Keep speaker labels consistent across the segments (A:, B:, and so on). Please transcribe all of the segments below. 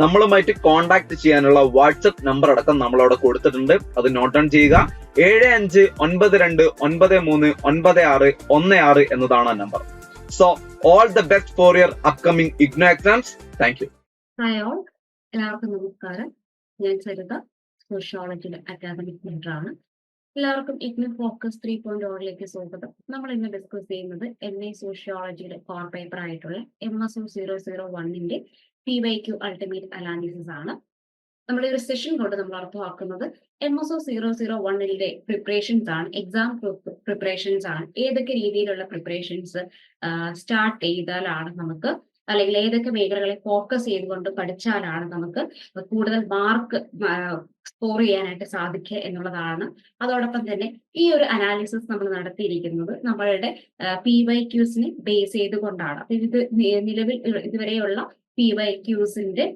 A: നമ്മളുമായിട്ട് കോൺടാക്ട് ചെയ്യാനുള്ള WhatsApp number അടക്കം നമ്മൾ അവിടെ കൊടുത്തിട്ടുണ്ട്. അത് നോട്ട് ഡൗൺ ചെയ്യുക. ഏഴ് അഞ്ച് ഒൻപത് രണ്ട് ഒൻപത് മൂന്ന് ഒൻപത് ആറ് ഒന്ന് ആറ് എന്നതാണ് ആ number so all the best for your upcoming IGNOU exams thank you
B: hi all എല്ലാവർക്കും നമസ്കാരം. ഞാൻ സരിത സോഷ്യോളജിയുടെ അക്കാദമിക് മെന്ററാണ് എല്ലാവർക്കും ഇഗ്നു ഫോക്കസ് ത്രീ പോയിന്റ് ഓറിലേക്ക് സ്വാഗതം. നമ്മൾ ഇന്ന് ഡിസ്കസ് ചെയ്യുന്നത് എൻ ഐ സോഷ്യോളജിയുടെ കോർ പേപ്പർ ആയിട്ടുള്ള M S O zero zero വണ്ണിന്റെ P Y Q ultimate analysis ആണ്. നമ്മുടെ ഒരു സെഷൻ കൊണ്ട് നമ്മൾ അർത്ഥമാക്കുന്നത് M S O zero zero വണ്ണിന്റെ പ്രിപ്പറേഷൻസ് ആണ് എക്സാം പ്രിപ്പറേഷൻസ് ആണ്. ഏതൊക്കെ രീതിയിലുള്ള പ്രിപ്പറേഷൻസ് സ്റ്റാർട്ട് ചെയ്താലാണ് നമുക്ക് അല്ലെങ്കിൽ ഏതൊക്കെ മേഖലകളെ ഫോക്കസ് ചെയ്തുകൊണ്ട് പഠിച്ചാലാണ് നമുക്ക് കൂടുതൽ മാർക്ക് സ്കോർ ചെയ്യാനായിട്ട് സാധിക്കുക എന്നുള്ളതാണ്. അതോടൊപ്പം തന്നെ ഈ ഒരു അനാലിസിസ് നമ്മൾ നടത്തിയിരിക്കുന്നത് നമ്മളുടെ പി വൈ ക്യൂസിനെ ബേസ് ചെയ്തുകൊണ്ടാണ്. അപ്പൊ ഇത് നിലവിൽ ഇതുവരെയുള്ള പി വൈ ക്യൂസിന്റെ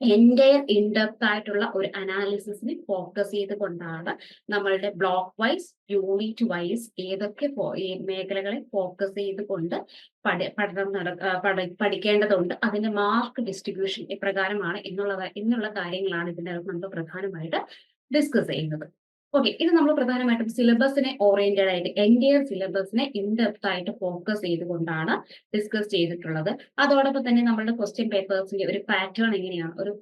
B: എന്റയർ ഇൻഡെപ്ത് ആയിട്ടുള്ള ഒരു അനാലിസിസിനെ ഫോക്കസ് ചെയ്തുകൊണ്ടാണ് നമ്മളുടെ ബ്ലോക്ക് വൈസ് യൂണിറ്റ് വൈസ് ഏതൊക്കെ മേഖലകളെ ഫോക്കസ് ചെയ്തുകൊണ്ട് പഠി പഠനം നട പഠിക്കേണ്ടതുണ്ട്. അതിന്റെ മാർക്ക് ഡിസ്ട്രിബ്യൂഷൻ എപ്രകാരമാണ് എന്നുള്ള എന്നുള്ള കാര്യങ്ങളാണ് ഇതിനകത്ത് നമ്മൾ പ്രധാനമായിട്ട് ഡിസ്കസ് ചെയ്യുന്നത്. ഓക്കെ ഇത് നമ്മൾ പ്രധാനമായിട്ടും സിലബസിനെ ഓറിയന്റഡ് ആയിട്ട് എൻഡിയർ സിലബസിനെ ഇൻഡെപ്ത് ആയിട്ട് ഫോക്കസ് ചെയ്തുകൊണ്ടാണ് ഡിസ്കസ് ചെയ്തിട്ടുള്ളത്. അതോടൊപ്പം തന്നെ നമ്മളുടെ ക്വസ്റ്റ്യൻ പേപ്പേഴ്സിന്റെ ഒരു പാറ്റേൺ എങ്ങനെയാണ് ഒരു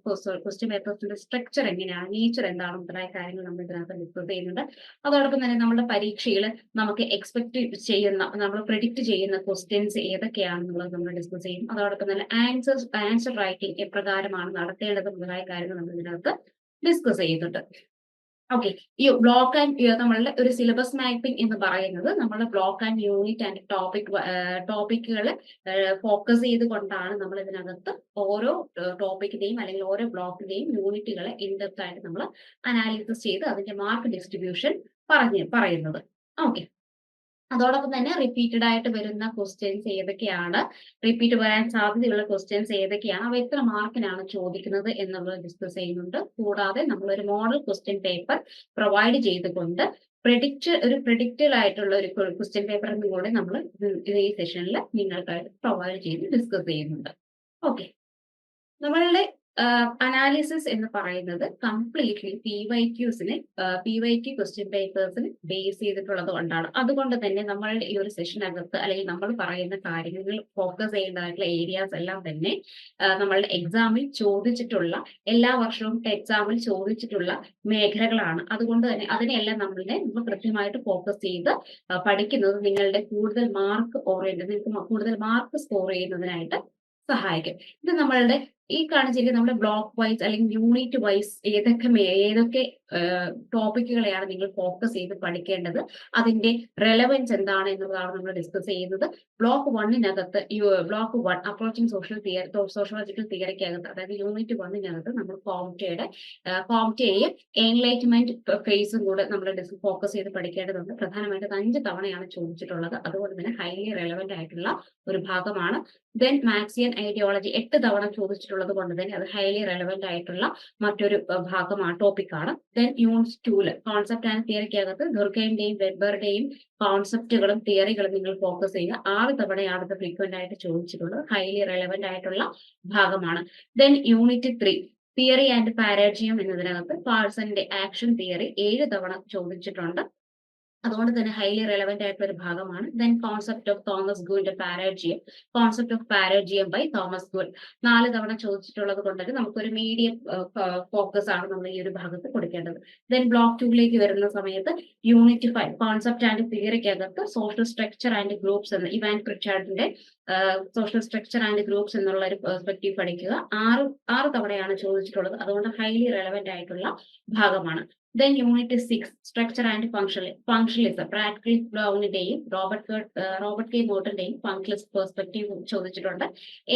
B: ക്വസ്റ്റ്യൻ പേപ്പേഴ്സിന്റെ സ്ട്രക്ചർ എങ്ങനെയാണ് നേച്ചർ എന്താണ് മുതലായ കാര്യങ്ങൾ നമ്മൾ ഇതിനകത്ത് ഡിസ്കസ് ചെയ്യുന്നുണ്ട്. അതോടൊപ്പം തന്നെ നമ്മുടെ പരീക്ഷയിൽ നമുക്ക് എക്സ്പെക്ട് ചെയ്യുന്ന നമ്മൾ പ്രിഡിക്റ്റ് ചെയ്യുന്ന ക്വസ്റ്റ്യൻസ് ഏതൊക്കെയാണെന്നുള്ളത് നമ്മൾ ഡിസ്കസ് ചെയ്യും. അതോടൊപ്പം തന്നെ ആൻസേഴ്സ് ആൻസർ റൈറ്റിംഗ് എപ്രകാരമാണ് നടത്തേണ്ടത് മുതലായ കാര്യങ്ങൾ നമ്മൾ ഇതിനകത്ത് ഡിസ്കസ് ചെയ്യുന്നുണ്ട്. ഓക്കെ ഈ ബ്ലോക്ക് ആൻഡ് നമ്മളുടെ ഒരു സിലബസ് മാപ്പിംഗ് എന്ന് പറയുന്നത് നമ്മൾ block and unit and topic ടോപ്പിക്കുകൾ focus ചെയ്തുകൊണ്ടാണ് നമ്മൾ ഇതിനകത്ത് ഓരോ ടോപ്പിക്കിന്റെയും അല്ലെങ്കിൽ ഓരോ ബ്ലോക്കിന്റെയും യൂണിറ്റുകളെ ഇൻഡെപ്ത് ആയിട്ട് നമ്മൾ അനാലിസിസ് ചെയ്ത് അതിന്റെ മാർക്ക് ഡിസ്ട്രിബ്യൂഷൻ പറഞ്ഞ് പറയുന്നത്. ഓക്കെ അതോടൊപ്പം തന്നെ റിപ്പീറ്റഡ് ആയിട്ട് വരുന്ന ക്വസ്റ്റ്യൻസ് ഏതൊക്കെയാണ്? റിപ്പീറ്റ് വരാൻ സാധ്യതയുള്ള ക്വസ്റ്റ്യൻസ് ഏതൊക്കെയാണ്? അവ എത്ര മാർക്കിനാണ് ചോദിക്കുന്നത് എന്നുള്ളത് ഡിസ്കസ് ചെയ്യുന്നുണ്ട്. കൂടാതെ നമ്മൾ ഒരു മോഡൽ ക്വസ്റ്റ്യൻ പേപ്പർ പ്രൊവൈഡ് ചെയ്തുകൊണ്ട് പ്രിഡിക്റ്റ് ഒരു പ്രിഡിക്റ്റഡ് ആയിട്ടുള്ള ഒരു ക്വസ്റ്റ്യൻ പേപ്പറും കൂടെ നമ്മൾ ഈ സെഷനിൽ നിങ്ങൾക്കായിട്ട് പ്രൊവൈഡ് ചെയ്ത് ഡിസ്കസ് ചെയ്യുന്നുണ്ട്. ഓക്കെ നമ്മളുടെ അനാലിസിസ് എന്ന് പറയുന്നത് കംപ്ലീറ്റ്ലി പി വൈ ക്യൂസിന് പി വൈ ക്യു ക്വസ്റ്റ്യൻ പേപ്പേഴ്സിന് ബേസ് ചെയ്തിട്ടുള്ളത് കൊണ്ടാണ്. അതുകൊണ്ട് തന്നെ നമ്മൾ ഈ ഒരു സെഷനകത്ത് അല്ലെങ്കിൽ നമ്മൾ പറയുന്ന കാര്യങ്ങൾ ഫോക്കസ് ചെയ്യേണ്ടതായിട്ടുള്ള ഏരിയാസ് എല്ലാം തന്നെ നമ്മളുടെ എക്സാമിൽ ചോദിച്ചിട്ടുള്ള എല്ലാ വർഷവും എക്സാമിൽ ചോദിച്ചിട്ടുള്ള മേഖലകളാണ്. അതുകൊണ്ട് തന്നെ അതിനെല്ലാം നമ്മളുടെ നമ്മൾ കൃത്യമായിട്ട് ഫോക്കസ് ചെയ്ത് പഠിക്കുന്നത് നിങ്ങളുടെ കൂടുതൽ മാർക്ക് ഓറിയന്റ് നിങ്ങൾക്ക് കൂടുതൽ മാർക്ക് സ്കോർ ചെയ്യുന്നതിനായിട്ട് സഹായിക്കും. ഇത് നമ്മളുടെ ഈ കാണിച്ചിരിക്കുന്ന നമ്മുടെ ബ്ലോക്ക് വൈസ് അല്ലെങ്കിൽ യൂണിറ്റ് വൈസ് ഏതൊക്കെ ഏതൊക്കെ ടോപ്പിക്കുകളെയാണ് നിങ്ങൾ ഫോക്കസ് ചെയ്ത് പഠിക്കേണ്ടത്. അതിന്റെ റെലവൻസ് എന്താണ് എന്നുള്ളതാണ് നമ്മൾ ഡിസ്കസ് ചെയ്യുന്നത്. Block വണ്ണിനകത്ത് block one approaching social theory sociological തിയറിക്കകത്ത് അതായത് യൂണിറ്റ് വണ്ണിനകത്ത് നമ്മൾ കോംറ്റയുടെ കോംറ്റയെയും എൻലൈറ്റ്മെന്റ് ഫേസും കൂടെ നമ്മൾ ഫോക്കസ് ചെയ്ത് പഠിക്കേണ്ടതുണ്ട്. പ്രധാനമായിട്ട് അഞ്ച് തവണയാണ് ചോദിച്ചിട്ടുള്ളത്. അതുകൊണ്ട് തന്നെ ഹൈലി റെലവെന്റ് ആയിട്ടുള്ള ഒരു ഭാഗമാണ്. ദെൻ മാക്സിയൻ ഐഡിയോളജി എട്ട് തവണ ചോദിച്ചിട്ടുള്ളത് കൊണ്ട് തന്നെ അത് ഹൈലി റെലവെന്റ് ആയിട്ടുള്ള മറ്റൊരു ഭാഗമാണ് ടോപ്പിക്കാണ് then unit two concept and തിയറിക്കകത്ത് ദുർഗയുടെയും വെബറുടെയും കോൺസെപ്റ്റുകളും തിയറികളും നിങ്ങൾ ഫോക്കസ് ചെയ്യുക. ആറ് തവണയാണ് ഇത് ഫ്രീക്വന്റ് ആയിട്ട് ചോദിച്ചിട്ടുള്ളത്. ഹൈലി റെലവെന്റ് ആയിട്ടുള്ള ഭാഗമാണ്. Then unit three theory and paradigm എന്നതിനകത്ത് പാഴ്സന്റെ ആക്ഷൻ തിയറി ഏഴ് തവണ ചോദിച്ചിട്ടുണ്ട്. അതുകൊണ്ട് തന്നെ ഹൈലി റെലവെന്റ് ആയിട്ടുള്ള ഒരു ഭാഗമാണ് then concept of Thomas ഗുവിന്റെ paradigm concept of paradigm by Thomas Kuhn നാല് തവണ ചോദിച്ചിട്ടുള്ളത് കൊണ്ട് തന്നെ നമുക്കൊരു മീഡിയം ഫോക്കസ് ആണ് നമ്മൾ ഈ ഒരു ഭാഗത്ത് കൊടുക്കേണ്ടത്. ദെൻ ബ്ലോക്ക് ടൂവിലേക്ക് വരുന്ന സമയത്ത് യൂണിറ്റ് ഫൈവ് കോൺസെപ്റ്റ് ആൻഡ് തിയറിക്കകത്ത് സോഷ്യൽ സ്ട്രക്ചർ ആൻഡ് ഗ്രൂപ്പ്സ് എന്ന ഇവാൻ പ്രിച്ചാർഡിന്റെ സോഷ്യൽ സ്ട്രക്ചർ ആൻഡ് ഗ്രൂപ്പ്സ് എന്നുള്ള ഒരു പെർസ്പെക്റ്റീവ് പഠിക്കുക. ആറ് ആറ് തവണയാണ് ചോദിച്ചിട്ടുള്ളത്. അതുകൊണ്ട് ഹൈലി റെലവെന്റ് ആയിട്ടുള്ള ഭാഗമാണ്. Then unit six structure and function functionalism practical ബ്ലോഗിന്റെയും Robert Robert K മോട്ടന്റെയും ഫംഗ്ഷനിസ്റ്റ് പെർസ്പെക്റ്റീവ് ചോദിച്ചിട്ടുണ്ട്.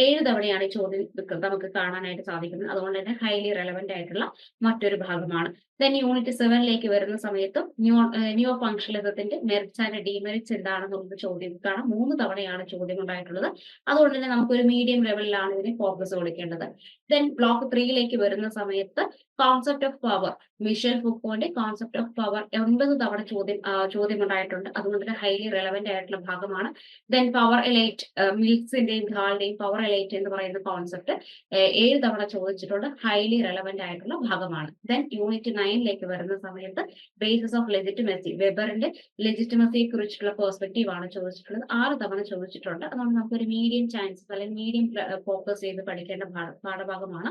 B: ഏഴ് തവണയാണ് ഈ ചോദ്യം നമുക്ക് നമുക്ക് കാണാനായിട്ട് സാധിക്കുന്നത്. അതുകൊണ്ട് തന്നെ ഹൈലി റെലവെന്റ് ആയിട്ടുള്ള മറ്റൊരു ഭാഗമാണ്. ദെൻ യൂണിറ്റ് സെവനിലേക്ക് വരുന്ന സമയത്ത് ന്യൂ ന്യൂ ഫംഗ്ഷനിസത്തിന്റെ മെറിറ്റ്സ് ആൻഡ് ഡിമെറിറ്റ്സ് എന്താണെന്നുള്ള ചോദ്യം കാണാം. മൂന്ന് തവണയാണ് ചോദ്യം ഉണ്ടായിട്ടുള്ളത്. അതുകൊണ്ട് തന്നെ നമുക്കൊരു മീഡിയം ലെവലിലാണ് ഇതിന് ഫോക്കസ് കൊടുക്കേണ്ടത്. ദെൻ ബ്ലോക്ക് ത്രീയിലേക്ക് വരുന്ന സമയത്ത് കോൺസെപ്റ്റ് ഓഫ് പവർ മിഷേൽ ഫുക്കോന്റെ കോൺസെപ്റ്റ് ഓഫ് പവർ എൺപത് തവണ ചോദ്യം ചോദ്യം ഉണ്ടായിട്ടുണ്ട് അതുകൊണ്ട് തന്നെ ഹൈലി റെലവെന്റ് ആയിട്ടുള്ള ഭാഗമാണ്. ദെൻ പവർ എലൈറ്റ് മിൽക്സിന്റെയും ധാളിന്റെയും പവർ എലൈറ്റ് എന്ന് പറയുന്ന കോൺസെപ്റ്റ് ഏഴ് തവണ ചോദിച്ചിട്ടുണ്ട്. ഹൈലി റെലവെന്റ് ആയിട്ടുള്ള ഭാഗമാണ്. ദെൻ യൂണിറ്റ് നയനിലേക്ക് വരുന്ന സമയത്ത് ബേസിസ് ഓഫ് ലെജിറ്റിമസി വെബറിന്റെ ലെജിറ്റിമസിയെ കുറിച്ചുള്ള പെർസ്പെക്റ്റീവ് ആണ് ചോദിച്ചിട്ടുള്ളത്. ആറ് തവണ ചോദിച്ചിട്ടുണ്ട്. അതുകൊണ്ട് നമുക്കൊരു മീഡിയം ചാൻസസ് അല്ലെങ്കിൽ മീഡിയം ഫോക്കസ് ചെയ്ത് പഠിക്കേണ്ട പാഠ- പാഠഭാഗമാണ്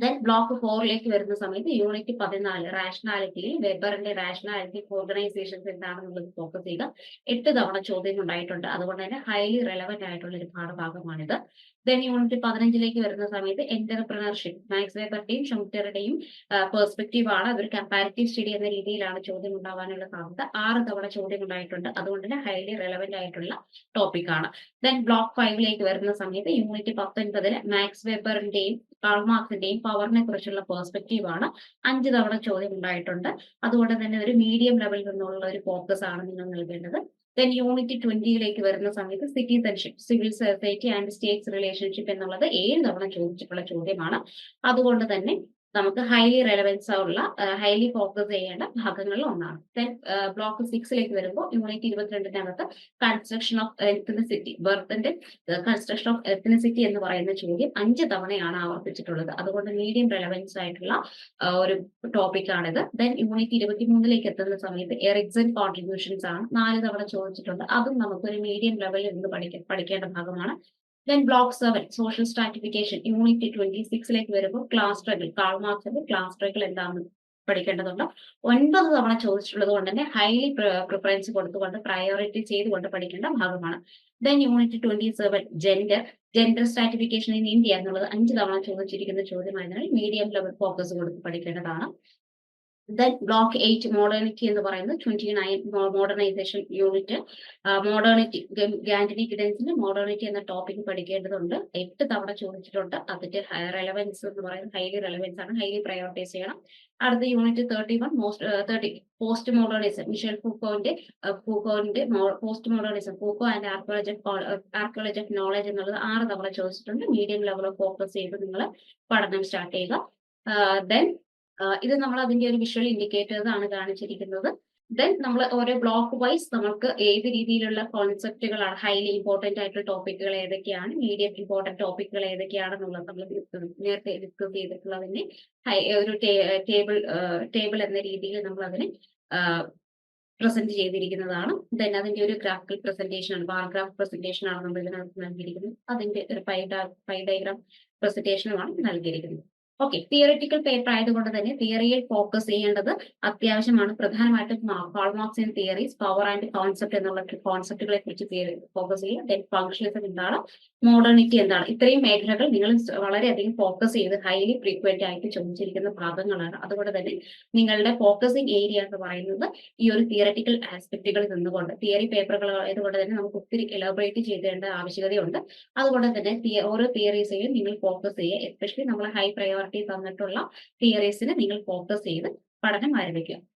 B: ദെൻ ബ്ലോക്ക് ഫോറിലേക്ക് വരുന്ന സമയത്ത് യൂണിറ്റ് പതിനാല് റാഷണാലിറ്റിയിൽ വെബറിന്റെ റാഷണാലിറ്റി ഓർഗനൈസേഷൻസ് എന്താണെന്നുള്ളത് ഫോക്കസ് ചെയ്ത് എട്ട് തവണ ചോദ്യം ഉണ്ടായിട്ടുണ്ട് അതുകൊണ്ട് തന്നെ ഹൈലി റെലവെന്റ് ആയിട്ടുള്ള ഒരു പാഠഭാഗമാണിത്. ദെൻ യൂണിറ്റ് പതിനഞ്ചിലേക്ക് വരുന്ന സമയത്ത് എന്റർപ്രണർഷിപ്പ് മാക്സ് വേബറിന്റെയും ഷുംറ്ററുടെയും പെർസ്പെക്റ്റീവ് ആണ്. അതൊരു കമ്പാരിറ്റീവ് സ്റ്റഡി എന്ന രീതിയിലാണ് ചോദ്യം ഉണ്ടാവാനുള്ള സാധ്യത. ആറ് തവണ ചോദ്യം ഉണ്ടായിട്ടുണ്ട്. അതുകൊണ്ട് തന്നെ ഹൈലി റെലവെന്റ് ആയിട്ടുള്ള ടോപ്പിക് ആണ്. ദെൻ ബ്ലോക്ക് ഫൈവിലേക്ക് വരുന്ന സമയത്ത് യൂണിറ്റ് പത്തൊൻപതിൽ മാക്സ് വെബറിന്റെയും കാൾമാർക്സിന്റെയും പവറിനെ കുറിച്ചുള്ള പെർസ്പെക്റ്റീവ് ആണ്. അഞ്ച് തവണ ചോദ്യം ഉണ്ടായിട്ടുണ്ട്. അതുകൊണ്ട് തന്നെ ഒരു മീഡിയം ലെവലിൽ നിന്നുള്ള ഒരു ഫോക്കസ് ആണ് നിങ്ങൾ നൽകേണ്ടത്. ദെൻ യൂണിറ്റ് ട്വന്റിയിലേക്ക് വരുന്ന സമയത്ത് citizenship civil society and states relationship എന്നുള്ളത് ഏഴ് തവണ ചോദിച്ചിട്ടുള്ള ചോദ്യമാണ്. അതുകൊണ്ട് തന്നെ നമുക്ക് ഹൈലി റെലവൻസ് ഉള്ള ഹൈലി ഫോക്കസ് ചെയ്യേണ്ട ഭാഗങ്ങളിൽ ഒന്നാണ്. ദെൻ ബ്ലോക്ക് സിക്സിലേക്ക് വരുമ്പോൾ യൂണിറ്റ് ഇരുപത്തിരണ്ടിനകത്ത് കൺസ്ട്രക്ഷൻ ഓഫ് എത്നിസിറ്റി ബർത്തിന്റെ കൺസ്ട്രക്ഷൻ ഓഫ് എത്നിസിറ്റി എന്ന് പറയുന്ന ചോദ്യം അഞ്ച് തവണയാണ് ആവർത്തിച്ചിട്ടുള്ളത്. അതുകൊണ്ട് മീഡിയം റെലവൻസ് ആയിട്ടുള്ള ഒരു ടോപ്പിക് ആണിത്. ദെൻ യൂണിറ്റ് ഇരുപത്തിമൂന്നിലേക്ക് എത്തുന്ന സമയത്ത് എറിക്സൺ കോൺട്രിബ്യൂഷൻസ് ആണ്. നാല് തവണ ചോദിച്ചിട്ടുണ്ട്. അതും നമുക്കൊരു മീഡിയം ലെവലിൽ നിന്ന് പഠിക്ക പഠിക്കേണ്ട ഭാഗമാണ്. Then block seven social stratification unit twenty six വരുമ്പോൾ ക്ലാസ് സ്ട്രഗിൾ കാൾ മാർക്സിന്റെ ക്ലാസ് സ്ട്രഗിൾ എന്താണെന്ന് പഠിക്കേണ്ടതുണ്ട്. ഒൻപത് തവണ ചോദിച്ചിട്ടുള്ളത് കൊണ്ട് തന്നെ ഹൈലി പ്രിഫറൻസ് കൊടുത്തുകൊണ്ട് പ്രയോറിറ്റി ചെയ്തുകൊണ്ട് പഠിക്കേണ്ട ഭാഗമാണ്. Then unit twenty seven gender gender stratification in India എന്നുള്ളത് അഞ്ച് തവണ ചോദിച്ചിരിക്കുന്ന ചോദ്യമായതിനാൽ മീഡിയം ലെവൽ ഫോക്കസ് കൊടുത്ത് പഠിക്കേണ്ടതാണ്. ദെൻ ബ്ലോക്ക് എയ്റ്റ് മോഡേണിറ്റി എന്ന് പറയുന്നത് twenty nine modernisation unit modernity ഗാന്റിനി ഗിഡൻസിന്റെ മോഡേണിറ്റി എന്ന ടോപ്പിക് പഠിക്കേണ്ടതുണ്ട്. എട്ട് തവണ ചോദിച്ചിട്ടുണ്ട്. അതിന്റെ റെലവൻസ് എന്ന് പറയുന്നത് ഹൈലി റെലവൻസ് ആണ്. ഹൈലി പ്രയോറിറ്റൈസ് ചെയ്യണം. അടുത്ത unit thirty one most thirty post modernism Michel ഫൂക്കോന്റെ ഫൂക്കോന്റെ post modernism Foucault and archaeology archaeology of knowledge എന്നുള്ളത് ആറ് തവണ ചോദിച്ചിട്ടുണ്ട്. മീഡിയം ലെവൽ ഫോക്കസ് ചെയ്ത് നിങ്ങൾ പഠനം സ്റ്റാർട്ട് ചെയ്യുക. ദെൻ ഇത് നമ്മൾ അതിന്റെ ഒരു വിഷ്വൽ ഇൻഡിക്കേറ്റേഴ്സ് ആണ് കാണിച്ചിരിക്കുന്നത്. ദെൻ നമ്മൾ ഓരോ ബ്ലോക്ക് വൈസ് നമുക്ക് ഏത് രീതിയിലുള്ള കോൺസെപ്റ്റുകളാണ് ഹൈലി ഇമ്പോർട്ടന്റ് ആയിട്ടുള്ള ടോപ്പിക്കുകൾ ഏതൊക്കെയാണ് മീഡിയം ഇമ്പോർട്ടന്റ് ടോപ്പിക്കുകൾ ഏതൊക്കെയാണെന്നുള്ളത് നമ്മൾ നേരത്തെ ഡിസ്കസ് ചെയ്തിട്ടുള്ളതിന്റെ ഒരു ടേബിൾ ടേബിൾ എന്ന രീതിയിൽ നമ്മൾ അതിനെ പ്രസന്റ് ചെയ്തിരിക്കുന്നതാണ്. ദെൻ അതിന്റെ ഒരു ഗ്രാഫിക്കൽ പ്രസന്റേഷൻ ആണ് ബാർ ഗ്രാഫ് പ്രസന്റേഷൻ ആണ് നമ്മൾ ഇതിനകത്ത് നൽകിയിരിക്കുന്നത്. അതിന്റെ ഒരു പൈ ഡയഗ്രാം പ്രസന്റേഷനുമാണ് നൽകിയിരിക്കുന്നത്. ഓക്കെ തിയറിറ്റിക്കൽ പേപ്പർ ആയതുകൊണ്ട് തന്നെ തിയറിയിൽ ഫോക്കസ് ചെയ്യേണ്ടത് അത്യാവശ്യമാണ്. പ്രധാനമായിട്ടും hallmarks in theories power and concept എന്നുള്ള കോൺസെപ്റ്റുകളെ കുറിച്ച് ഫോക്കസ് ചെയ്യുക. ദെൻ ഫംഗ്ഷനിസം എന്താണ്? മോഡേണിറ്റി എന്താണ്? ഇത്രയും മേഖലകൾ നിങ്ങൾ വളരെയധികം ഫോക്കസ് ചെയ്ത് ഹൈലി ഫ്രീക്വന്റ് ആയിട്ട് ചോദിച്ചിരിക്കുന്ന ഭാഗങ്ങളാണ്. അതുകൊണ്ട് തന്നെ നിങ്ങളുടെ ഫോക്കസിങ് ഏരിയ എന്ന് പറയുന്നത് ഈ ഒരു തിയററ്റിക്കൽ ആസ്പെക്റ്റുകളിൽ നിന്നുകൊണ്ട്. തിയറി പേപ്പറുകൾ ആയതുകൊണ്ട് തന്നെ നമുക്ക് ഒത്തിരി എലബറേറ്റ് ചെയ്തേണ്ട ആവശ്യകതയുണ്ട്. അതുകൊണ്ട് തന്നെ ഓരോ തിയറീസെയും നിങ്ങൾ ഫോക്കസ് ചെയ്യുക. എസ്പെഷ്യലി നമ്മൾ ഹൈ പ്രയോറിറ്റി തന്നിട്ടുള്ള തിയറീസിന് നിങ്ങൾ ഫോക്കസ് ചെയ്ത് പഠനം ആരംഭിക്കുക.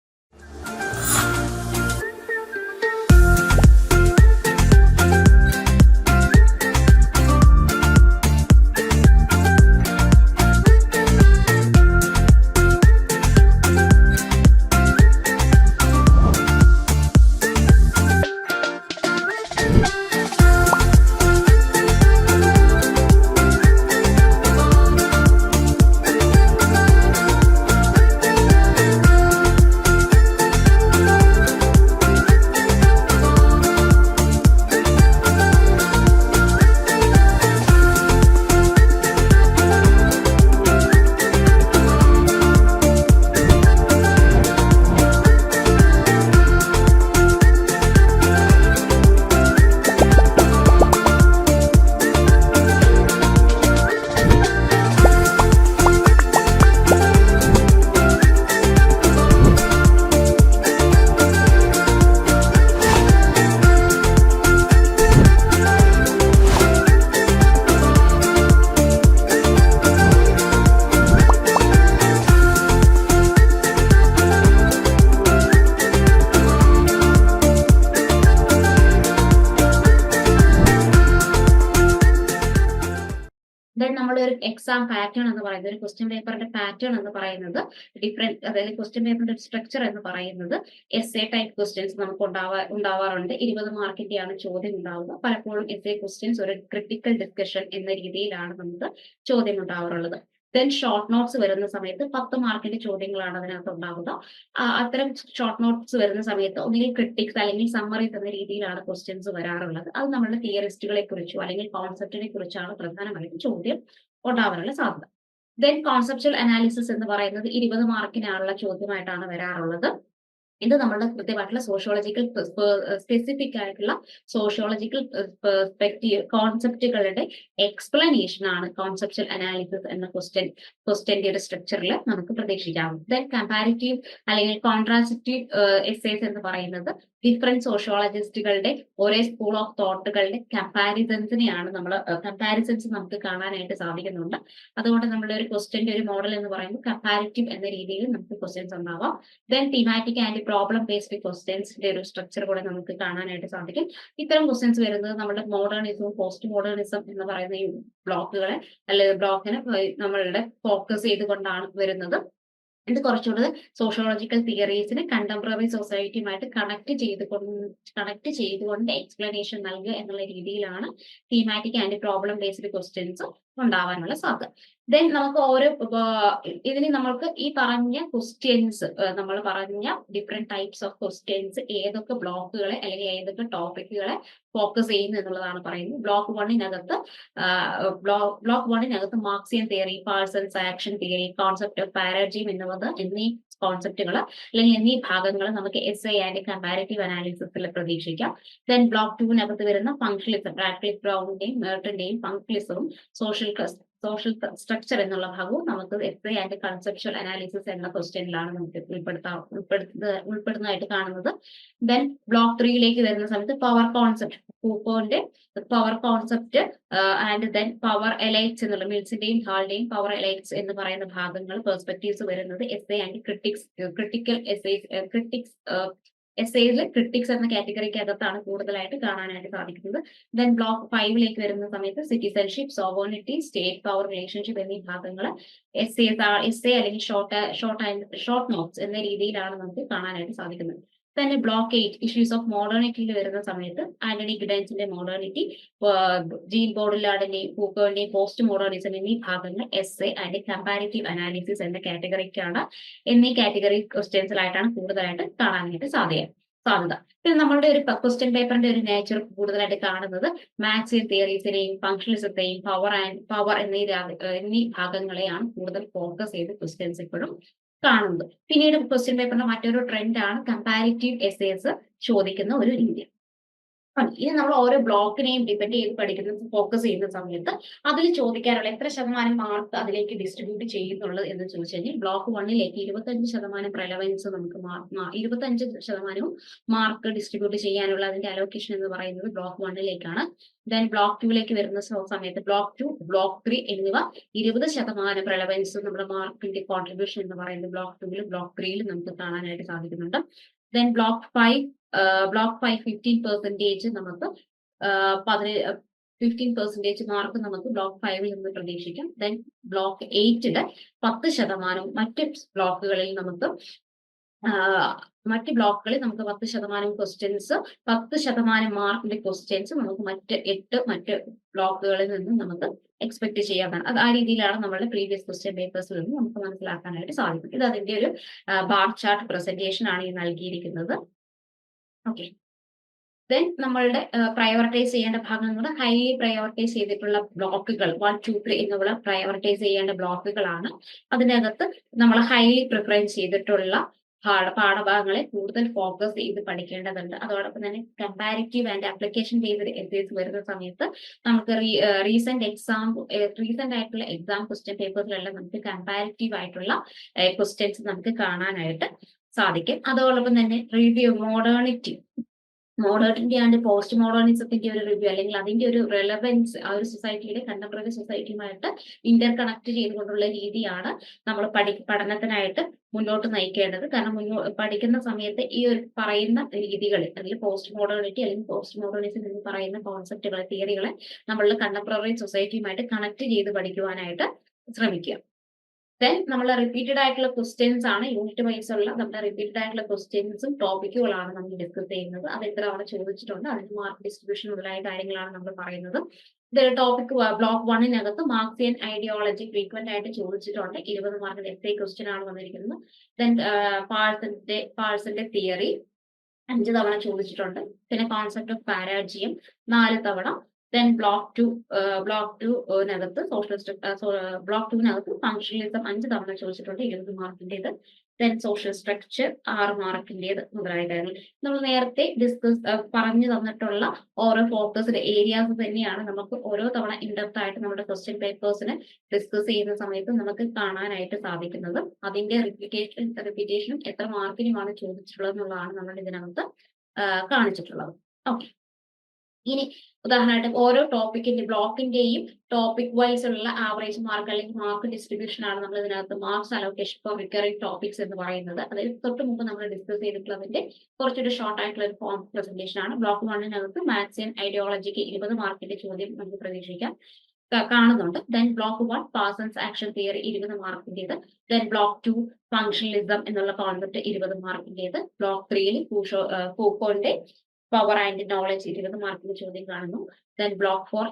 B: എക്സാം പാറ്റേൺ എന്ന് പറയുന്നത് ഒരു ക്വസ്റ്റ്യൻ പേപ്പറിന്റെ പാറ്റേൺ എന്ന് പറയുന്നത് ഡിഫറെന്റ് അതായത് ക്വസ്റ്റ്യൻ പേപ്പറിന്റെ സ്ട്രക്ചർ എന്ന് പറയുന്നത് എസ് എ ടൈപ്പ് ക്വസ്റ്റ്യൻസ് നമുക്ക് ഉണ്ടാവാ ഉണ്ടാവാറുണ്ട്. ഇരുപത് മാർക്കിന്റെയാണ് ചോദ്യം ഉണ്ടാവുക. പലപ്പോഴും എസ് എ ക്വസ്റ്റ്യൻസ് ഒരു ക്രിട്ടിക്കൽ ഡിസ്കഷൻ എന്ന രീതിയിലാണ് നമുക്ക് ചോദ്യം ഉണ്ടാവാറുള്ളത്. ദെൻ ഷോർട്ട് നോട്ട്സ് വരുന്ന സമയത്ത് പത്ത് മാർക്കിന്റെ ചോദ്യങ്ങളാണ് അതിനകത്ത് ഉണ്ടാവുക. അത്തരം ഷോർട്ട് നോട്ട്സ് വരുന്ന സമയത്ത് ഒന്നുകിൽ ക്രിട്ടിക്സ് അല്ലെങ്കിൽ സമ്മറി എന്ന രീതിയിലാണ് ക്വസ്റ്റ്യൻസ് വരാറുള്ളത്. അത് നമ്മളുടെ തിയറിസ്റ്റുകളെ കുറിച്ചോ അല്ലെങ്കിൽ കോൺസെപ്റ്റിനെ കുറിച്ചാണ് പ്രധാനമായിട്ടും ചോദ്യം ഉണ്ടാവാനുള്ള സാധ്യത. ദെൻ കോൺസെപ്റ്റൽ അനാലിസിസ് എന്ന് പറയുന്നത് ഇരുപത് മാർക്കിനാണുള്ള ചോദ്യമായിട്ടാണ് വരാറുള്ളത്. ഇത് നമ്മളുടെ കൃത്യമായിട്ടുള്ള സോഷ്യോളജിക്കൽ സ്പെസിഫിക് ആയിട്ടുള്ള സോഷ്യോളജിക്കൽ പെർസ്പെക്റ്റീവ് കോൺസെപ്റ്റുകളുടെ എക്സ്പ്ലനേഷൻ ആണ് കോൺസെപ്റ്റൽ അനാലിസിസ് എന്ന ക്വസ്റ്റ്യൻ ക്വസ്റ്റ്യന്റെ ഒരു സ്ട്രക്ചറിൽ നമുക്ക് പ്രതീക്ഷിക്കാം ദെൻ കമ്പാരിറ്റീവ് അല്ലെങ്കിൽ കോൺട്രാസ്റ്റീവ് എസ്സേസ് എന്ന് പറയുന്നത് ഡിഫറെന്റ് സോഷ്യോളജിസ്റ്റുകളുടെ ഒരേ സ്കൂൾ ഓഫ് തോട്ടുകളുടെ കമ്പാരിസൺസിനെയാണ് നമ്മൾ കമ്പാരിസൺസ് നമുക്ക് കാണാനായിട്ട് സാധിക്കുന്നുണ്ട്. അതുകൊണ്ട് നമ്മുടെ ഒരു ക്വസ്റ്റ്യന്റെ ഒരു മോഡൽ എന്ന് പറയുന്നത് കമ്പാരിറ്റീവ് എന്ന രീതിയിൽ നമുക്ക് ക്വസ്റ്റ്യൻസ് ഉണ്ടാവാം. Then thematic and problem based ക്വസ്റ്റ്യൻസിന്റെ ഒരു സ്ട്രക്ചർ കൂടെ നമുക്ക് കാണാനായിട്ട് സാധിക്കും. ഇത്തരം ക്വസ്റ്റ്യൻസ് വരുന്നത് നമ്മുടെ മോഡേണിസം പോസ്റ്റ് മോഡേണിസം എന്ന് പറയുന്ന ഈ ബ്ലോക്കുകളെ അല്ലെങ്കിൽ ബ്ലോക്കിനെ നമ്മളുടെ ഫോക്കസ് ചെയ്തുകൊണ്ടാണ് വരുന്നത്. ഇത് കുറച്ചുകൂടെ സോഷ്യോളജിക്കൽ തിയറീസിന് കണ്ടംപററി സൊസൈറ്റിയുമായിട്ട് കണക്ട് ചെയ്ത് കണക്ട് ചെയ്തുകൊണ്ട് എക്സ്പ്ലനേഷൻ നൽകുക എന്നുള്ള രീതിയിലാണ് thematic and problem based questions ഉണ്ടാവാനുള്ള സാധ്യത. ദെൻ നമുക്ക് ഓരോ ഇതിന് നമ്മൾക്ക് ഈ പറഞ്ഞ ക്വസ്റ്റ്യൻസ് നമ്മൾ പറഞ്ഞ ഡിഫറെന്റ് ടൈപ്സ് ഓഫ് ക്വസ്റ്റ്യൻസ് ഏതൊക്കെ ബ്ലോക്കുകളെ അല്ലെങ്കിൽ ഏതൊക്കെ ടോപ്പിക്കുകളെ ഫോക്കസ് ചെയ്യുന്നു എന്നുള്ളതാണ് പറയുന്നത്. ബ്ലോക്ക് വണ്ണിനകത്ത് block വണ്ണിനകത്ത് Marxian theory Parsons action theory concept of paradigm എന്നുള്ളത് എന്നീ കോൺസെപ്റ്റുകൾ അല്ലെങ്കിൽ എന്നീ ഭാഗങ്ങൾ നമുക്ക് എസ് ഐ ആൻഡ് കമ്പാരിറ്റീവ് അനാലിസിസിൽ പ്രതീക്ഷിക്കാം. ദെൻ ബ്ലോക്ക് ടൂവിനകത്ത് വരുന്ന ഫംഗ്ഷലിസം റാഡ്ക്ലിഫ് ബ്രൗണിന്റെയും മേർട്ടിന്റെയും ഫംഗ്ഷലിസവും സോഷ്യൽ സോഷ്യൽ സ്ട്രക്ചർ എന്നുള്ള ഭാഗവും നമുക്ക് S I and conceptual analysis എന്ന ക്വസ്റ്റ്യനിലാണ് നമുക്ക് ഉൾപ്പെടുത്താം ഉൾപ്പെടുത്ത ഉൾപ്പെടുന്നതായിട്ട് കാണുന്നത്. ദെൻ ബ്ലോക്ക് ത്രീയിലേക്ക് വരുന്ന സമയത്ത് power concept കൂപ്പോന്റെ power concept and then power elites എന്നുള്ള മിൽസിന്റെയും ഹാളിന്റെയും പവർ എലൈറ്റ്സ് എന്ന് പറയുന്ന ഭാഗങ്ങൾ പെർസ്പെക്ടീവ്സ് വരുന്നത് S A and critics critical S I critics S ഐയിൽ ക്രിട്ടിക്സ് എന്ന കാറ്റഗറിക്ക് അകത്താണ് കൂടുതലായിട്ട് കാണാനായിട്ട് സാധിക്കുന്നത്. ദെൻ ബ്ലോക്ക് ഫൈവിലേക്ക് വരുന്ന സമയത്ത് സിറ്റിസൺഷിപ്പ് സോവോണിറ്റി സ്റ്റേറ്റ് പവർ റിലേഷൻഷിപ്പ് എന്നീ ഭാഗങ്ങൾ എസ് എസ് എ അല്ലെങ്കിൽ short short and short notes എന്ന രീതിയിലാണ് നമുക്ക് കാണാനായിട്ട് സാധിക്കുന്നത്. തന്നെ ബ്ലോക്ക് എയ്റ്റ് ഇഷ്യൂസ് ഓഫ് മോഡേണിറ്റിയിൽ വരുന്ന സമയത്ത് ആന്റണി ഗിഡൻസിന്റെ മോഡേണിറ്റി ജീൻ ബോർഡിലാടിന്റെയും പൂക്കോളിന്റെയും പോസ്റ്റ് മോഡേണിസം എന്നീ ഭാഗങ്ങൾ S A and comparative analysis എന്ന കാറ്റഗറിക്കാണ് എന്നീ കാറ്റഗറി ക്വസ്റ്റ്യൻസിലായിട്ടാണ് കൂടുതലായിട്ട് കാണാനായിട്ട് സാധ്യത സാധ്യത. പിന്നെ നമ്മളുടെ ഒരു ക്വസ്റ്റ്യൻ പേപ്പറിന്റെ ഒരു നേച്ചർ കൂടുതലായിട്ട് കാണുന്നത് മാത്സിയൻ തിയറീസിനെയും ഫംഗ്ഷനിസത്തെയും പവർ ആൻഡ് പവർ എന്നീ എന്നീ ഭാഗങ്ങളെയാണ് കൂടുതൽ ഫോക്കസ് ചെയ്ത് ക്വസ്റ്റ്യൻസ് ഇപ്പോഴും കാണുന്നത് പിന്നീട് ക്വസ്റ്റ്യൻ പേപ്പറിന്റെ മറ്റൊരു ട്രെൻഡാണ് കമ്പാരിറ്റീവ് എസ്സേസ് ചോദിക്കുന്ന ഒരു രീതി. ഇനി നമ്മൾ ഓരോ ബ്ലോക്കിനെയും ഡിപെൻഡ് ചെയ്ത് പഠിക്കുന്ന ഫോക്കസ് ചെയ്യുന്ന സമയത്ത് അതിൽ ചോദിക്കാനുള്ള എത്ര ശതമാനം മാർക്ക് അതിലേക്ക് ഡിസ്ട്രിബ്യൂട്ട് ചെയ്യുന്നുള്ളത് എന്ന് ചോദിച്ചു കഴിഞ്ഞാൽ ബ്ലോക്ക് വണ്ണിലേക്ക് ഇരുപത്തഞ്ച് ശതമാനം പ്രലവൻസ് നമുക്ക് ഇരുപത്തഞ്ച് ശതമാനവും മാർക്ക് ഡിസ്ട്രിബ്യൂട്ട് ചെയ്യാനുള്ള അതിന്റെ അലോക്കേഷൻ എന്ന് പറയുന്നത് ബ്ലോക്ക് വണ്ണിലേക്കാണ് ദെൻ ബ്ലോക്ക് ടുവിലേക്ക് വരുന്ന സമയത്ത് ബ്ലോക്ക് ടു ബ്ലോക്ക് ത്രീ എന്നിവ ഇരുപത് ശതമാനം പ്രലവൻസ് നമ്മുടെ മാർക്കിന്റെ കോൺട്രിബ്യൂഷൻ എന്ന് പറയുന്നത് ബ്ലോക്ക് ടൂവിലും ബ്ലോക്ക് ത്രീയിലും നമുക്ക് കാണാനായിട്ട് സാധിക്കുന്നുണ്ട്. Then block five block five fifteen percentage നമുക്ക് പതിനേഴ് ഫിഫ്റ്റീൻ പെർസെന്റേജ് മാർക്ക് നമുക്ക് ബ്ലോക്ക് ഫൈവിൽ നിന്ന് പ്രതീക്ഷിക്കാം. ദെൻ ബ്ലോക്ക് എയ്റ്റിൽ പത്ത് ശതമാനവും മറ്റ് ബ്ലോക്കുകളിൽ നമുക്ക് മറ്റ് ബ്ലോക്കുകളിൽ നമുക്ക് പത്ത് ശതമാനം ക്വസ്റ്റ്യൻസ് പത്ത് ശതമാനം മാർക്കിന്റെ ക്വസ്റ്റ്യൻസ് നമുക്ക് മറ്റ് എട്ട് മറ്റ് ബ്ലോക്കുകളിൽ നിന്നും നമുക്ക് എക്സ്പെക്ട് ചെയ്യാവുന്നതാണ് അത് ആ രീതിയിലാണ് നമ്മളുടെ പ്രീവിയസ് ക്വസ്റ്റ്യൻ പേപ്പേഴ്സിൽ നിന്ന് നമുക്ക് മനസ്സിലാക്കാനായിട്ട് സാധിക്കും. ഇത് അതിന്റെ ഒരു ബാർ ചാർട്ട് പ്രസന്റേഷൻ ആണ് ഈ നൽകിയിരിക്കുന്നത്. ഓക്കെ ദെൻ നമ്മളുടെ പ്രയോറിറ്റൈസ് ചെയ്യേണ്ട ഭാഗങ്ങൾ ഹൈലി പ്രയോറിറ്റൈസ് ചെയ്തിട്ടുള്ള ബ്ലോക്കുകൾ വൺ ടു ത്രീ എന്നുള്ള പ്രയോറിറ്റൈസ് ചെയ്യേണ്ട ബ്ലോക്കുകളാണ് അതിനകത്ത് നമ്മൾ ഹൈലി പ്രിഫറൻസ് ചെയ്തിട്ടുള്ള പാഠ പാഠഭാഗങ്ങളെ കൂടുതൽ ഫോക്കസ് ചെയ്ത് പഠിക്കേണ്ടതുണ്ട്. അതോടൊപ്പം തന്നെ comparative and application based essays വരുന്ന സമയത്ത് നമുക്ക് റീസെന്റ് എക്സാം റീസെന്റ് ആയിട്ടുള്ള എക്സാം ക്വസ്റ്റ്യൻ പേപ്പറിലെല്ലാം നമുക്ക് കമ്പാരിറ്റീവ് ആയിട്ടുള്ള ക്വസ്റ്റ്യൻസ് നമുക്ക് കാണാനായിട്ട് സാധിക്കും. അതോടൊപ്പം തന്നെ review modernity modernity and post മോഡേണിസത്തിന്റെ ഒരു റിവ്യൂ അല്ലെങ്കിൽ അതിന്റെ ഒരു റെലവൻസ് ആ ഒരു സൊസൈറ്റിയുടെ കണ്ടംപററി സൊസൈറ്റിയുമായിട്ട് ഇന്റർ കണക്ട് ചെയ്തുകൊണ്ടുള്ള രീതിയാണ് നമ്മൾ പഠി പഠനത്തിനായിട്ട് മുന്നോട്ട് നയിക്കേണ്ടത്. കാരണം മുന്നോ പഠിക്കുന്ന സമയത്ത് ഈ ഒരു പറയുന്ന രീതികൾ അല്ലെങ്കിൽ പോസ്റ്റ് മോഡേണിറ്റി അല്ലെങ്കിൽ പോസ്റ്റ് മോഡേണിസം എന്ന് പറയുന്ന കോൺസെപ്റ്റുകളെ തിയറികളെ നമ്മളുടെ കണ്ടംപററി സൊസൈറ്റിയുമായിട്ട് കണക്ട് ചെയ്ത് പഠിക്കുവാനായിട്ട് ശ്രമിക്കുക. ദെൻ നമ്മൾ റിപ്പീറ്റഡ് ആയിട്ടുള്ള ക്വസ്റ്റ്യൻസ് ആണ് യൂണിറ്റ് വൈസ് ഉള്ള നമ്മുടെ റിപ്പീറ്റഡ് ആയിട്ടുള്ള ക്വസ്റ്റ്യൻസും ടോപ്പിക്കുകളാണ് നമ്മൾ ഡിസ്കസ് ചെയ്യുന്നത്. അത് എത്ര തവണ ചോദിച്ചിട്ടുണ്ട് അതിന് മാർക്ക് ഡിസ്ട്രിബ്യൂഷൻ മുതലായ കാര്യങ്ങളാണ് നമ്മൾ പറയുന്നത്. ടോപ്പിക് ബ്ലോക്ക് വണ്ണിനകത്ത് മാർക്സിയൻ ഐഡിയോളജി ഫ്രീക്വന്റ് ആയിട്ട് ചോദിച്ചിട്ടുണ്ട്. ഇരുപത് മാർക്കിന്റെ എസ് ക്വസ്റ്റ്യൻ ആണ് വന്നിരിക്കുന്നത്. ദെൻ പാഴ്സന്റെ പാഴ്സന്റെ തിയറി അഞ്ച് തവണ ചോദിച്ചിട്ടുണ്ട്. പിന്നെ കോൺസെപ്റ്റ് ഓഫ് പാരാജിയം നാല് തവണ. ദെൻ ബ്ലോക്ക് ടു ബ്ലോക്ക് ടുനകത്ത് സോഷ്യലിസ്റ്റ് ബ്ലോക്ക് ടുവിനകത്ത് ഫംഗ്ഷനലിസം അഞ്ച് തവണ ചോദിച്ചിട്ടുണ്ട്. ഇരുപത് മാർക്കിന്റെത് ദെൻ സോഷ്യൽ സ്ട്രക്ചർ ആറ് മാർക്കിന്റെത് മുതലായ കാര്യങ്ങൾ നമ്മൾ നേരത്തെ ഡിസ്കസ് പറഞ്ഞു തന്നിട്ടുള്ള ഓരോ ഫോക്കസ്ഡ് ഏരിയാസ് തന്നെയാണ് നമുക്ക് ഓരോ തവണ ഇൻഡെപ്ത് ആയിട്ട് നമ്മുടെ ക്വസ്റ്റ്യൻ പേപ്പേഴ്സിന് ഡിസ്കസ് ചെയ്യുന്ന സമയത്ത് നമുക്ക് കാണാനായിട്ട് സാധിക്കുന്നത്. അതിന്റെ റിപ്പീറ്റേഷൻ റിപ്പീറ്റേഷനും എത്ര മാർക്കിനുമാണ് ചോദിച്ചിട്ടുള്ളത് എന്നുള്ളതാണ് നമ്മൾ ഇതിനകത്ത് കാണിച്ചിട്ടുള്ളത്. ഓക്കെ ഇനി ഉദാഹരണമായിട്ട് ഓരോ ടോപ്പിക്കിന്റെ ബ്ലോക്കിന്റെയും ടോപ്പിക് വൈസ് ഉള്ള ആവറേജ് മാർക്ക് അല്ലെങ്കിൽ മാർക്ക് ഡിസ്ട്രിബ്യൂഷൻ ആണ് നമ്മൾ ഇതിനകത്ത് marks allocation for recurring topics എന്ന് പറയുന്നത്. അതായത് തൊട്ട് മുമ്പ് നമ്മൾ ഡിസ്കസ് ചെയ്തിട്ടുള്ളതിന്റെ കുറച്ചൊരു ഷോർട്ട് ആയിട്ടുള്ള ഒരു ഫോം പ്രസന്റേഷൻ ആണ്. ബ്ലോക്ക് വണ്ണിനകത്ത് മാത്സ് ആൻഡ് ഐഡിയോളജിക്ക് ഇരുപത് മാർക്കിന്റെ ചോദ്യം നമുക്ക് പ്രതീക്ഷിക്കാം. കാണുന്നുണ്ട്. Then block one Parsons action theory ഇരുപത് മാർക്കിന്റേത് ദെൻ ബ്ലോക്ക് ടു ഫംഗ്ഷനലിസം എന്നുള്ള കോൺസെപ്റ്റ് ഇരുപത് മാർക്കിന്റേത് ബ്ലോക്ക് ത്രീയിൽ ഫൂക്കോന്റെ പവർ ആൻഡ് നോളജ് ഇരുപത് മാർക്കിന്റെ ചോദ്യം കാണുന്നു. ദെൻ ബ്ലോക്ക് ഫോർ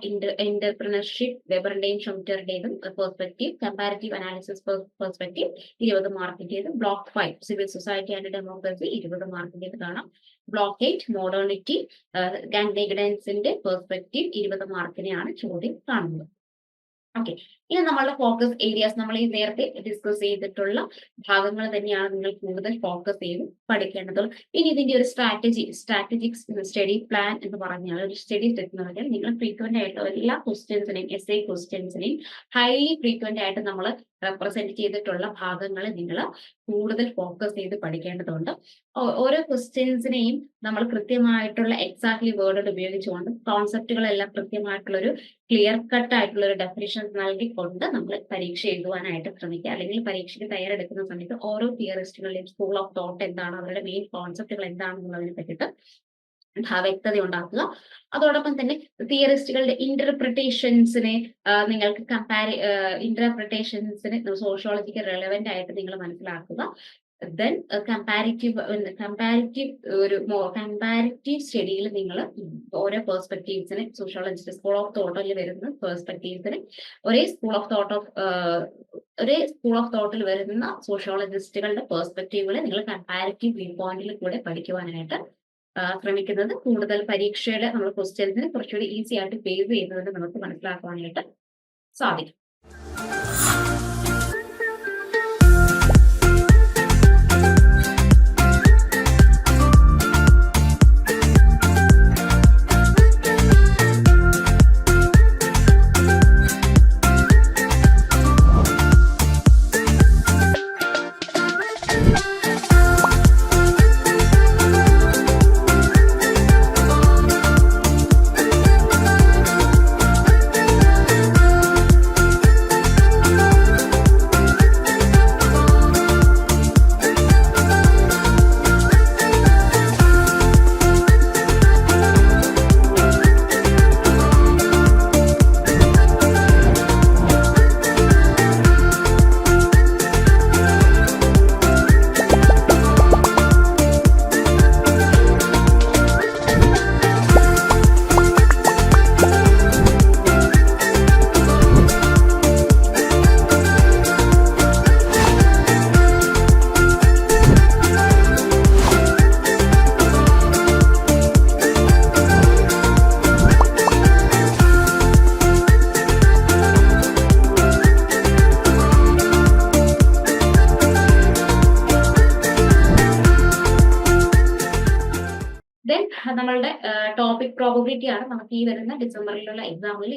B: എന്റർപ്രണർഷിപ്പ് വെബറിന്റെയും ഷംറ്ററിന്റെയും പെർസ്പെക്റ്റീവ് കമ്പാരിറ്റീവ് അനാലിസിസ് പെർസ്പെക്റ്റീവ് ഇരുപത് മാർക്കിന്റേത് block five civil society and democracy ഇരുപത് മാർക്കിന്റേത് കാണാം. ബ്ലോക്ക് എയ്റ്റ് മോഡേണിറ്റി ഗാൻഡേഗഡൻസിന്റെ പെർസ്പെക്റ്റീവ് ഇരുപത് മാർക്കിനെയാണ് ചോദ്യം കാണുന്നത്. ഓക്കെ ഇനി നമ്മളുടെ ഫോക്കസ് ഏരിയാസ് നമ്മൾ ഈ നേരത്തെ ഡിസ്കസ് ചെയ്തിട്ടുള്ള ഭാഗങ്ങൾ തന്നെയാണ് നിങ്ങൾ കൂടുതൽ ഫോക്കസ് ചെയ്ത് പഠിക്കേണ്ടത് ഇനി ഇതിന്റെ ഒരു സ്ട്രാറ്റജി സ്ട്രാറ്റജിക് സ്റ്റഡി പ്ലാൻ എന്ന് പറഞ്ഞാൽ ഒരു സ്റ്റഡി സെറ്റ് എന്ന് പറഞ്ഞാൽ നിങ്ങൾ ഫ്രീക്വന്റ് ആയിട്ടുള്ള എല്ലാ ക്വസ്റ്റ്യൻസിനെയും എസ് ഐ ക്വസ്റ്റ്യൻസിനെയും ഹൈലി ഫ്രീക്വന്റ് ആയിട്ട് നമ്മൾ റെപ്രസെന്റ് ചെയ്തിട്ടുള്ള ഭാഗങ്ങൾ നിങ്ങൾ കൂടുതൽ ഫോക്കസ് ചെയ്ത് പഠിക്കേണ്ടതുണ്ട്. ഓരോ ക്വസ്റ്റ്യൻസിനെയും നമ്മൾ കൃത്യമായിട്ടുള്ള എക്സാക്ട്ലി വേർഡ് ഉപയോഗിച്ചുകൊണ്ട് കോൺസെപ്റ്റുകളെല്ലാം കൃത്യമായിട്ടുള്ള ഒരു ക്ലിയർ കട്ട് ആയിട്ടുള്ള ഒരു ഡെഫിനിഷൻ നൽകിക്കൊണ്ട് നമ്മൾ പരീക്ഷ എഴുതുവാനായിട്ട് ശ്രമിക്കുക. അല്ലെങ്കിൽ പരീക്ഷയ്ക്ക് തയ്യാറെടുക്കുന്ന സമയത്ത് ഓരോ തിയറിസ്റ്റുകളുടെയും സ്കൂൾ ഓഫ് തോട്ട് എന്താണ്? അവരുടെ മെയിൻ കോൺസെപ്റ്റുകൾ എന്താണെന്നുള്ളതിനെ പറ്റിയിട്ട് വ്യക്തത ഉണ്ടാക്കുക. അതോടൊപ്പം തന്നെ തിയറിസ്റ്റുകളുടെ ഇന്റർപ്രിട്ടേഷൻസിനെ നിങ്ങൾക്ക് കമ്പാരി ഇന്റർപ്രിട്ടേഷൻസിന് സോഷ്യോളജിക്ക് റെലവെന്റ് ആയിട്ട് നിങ്ങൾ മനസ്സിലാക്കുക. ദെൻ കമ്പാരിറ്റീവ് കമ്പാരിറ്റീവ് ഒരു കമ്പാരിറ്റീവ് സ്റ്റഡിയിൽ നിങ്ങൾ ഓരോ പേഴ്സ്പെക്റ്റീവ്സിന് സോഷ്യോളജിസ്റ്റ് സ്കൂൾ ഓഫ് തോട്ടിൽ വരുന്ന പേഴ്സ്പെക്റ്റീവ്സിന് ഒരേ സ്കൂൾ ഓഫ് തോട്ട് ഓഫ് ഒരേ സ്കൂൾ ഓഫ് തോട്ടിൽ വരുന്ന സോഷ്യോളജിസ്റ്റുകളുടെ പേഴ്സ്പെക്റ്റീവുകളെ നിങ്ങൾ കമ്പാരിറ്റീവ് വ്യൂ പോയിന്റിൽ കൂടെ പഠിക്കുവാനായിട്ട് ശ്രമിക്കുന്നത്. കൂടുതൽ പരീക്ഷയുടെ നമ്മൾ ക്വസ്റ്റ്യൻസിന് കുറച്ചുകൂടി ഈസി ആയിട്ട് ഫേസ് ചെയ്യുന്നതെന്ന് നമുക്ക് മനസ്സിലാക്കുവാനായിട്ട് സാധിക്കും.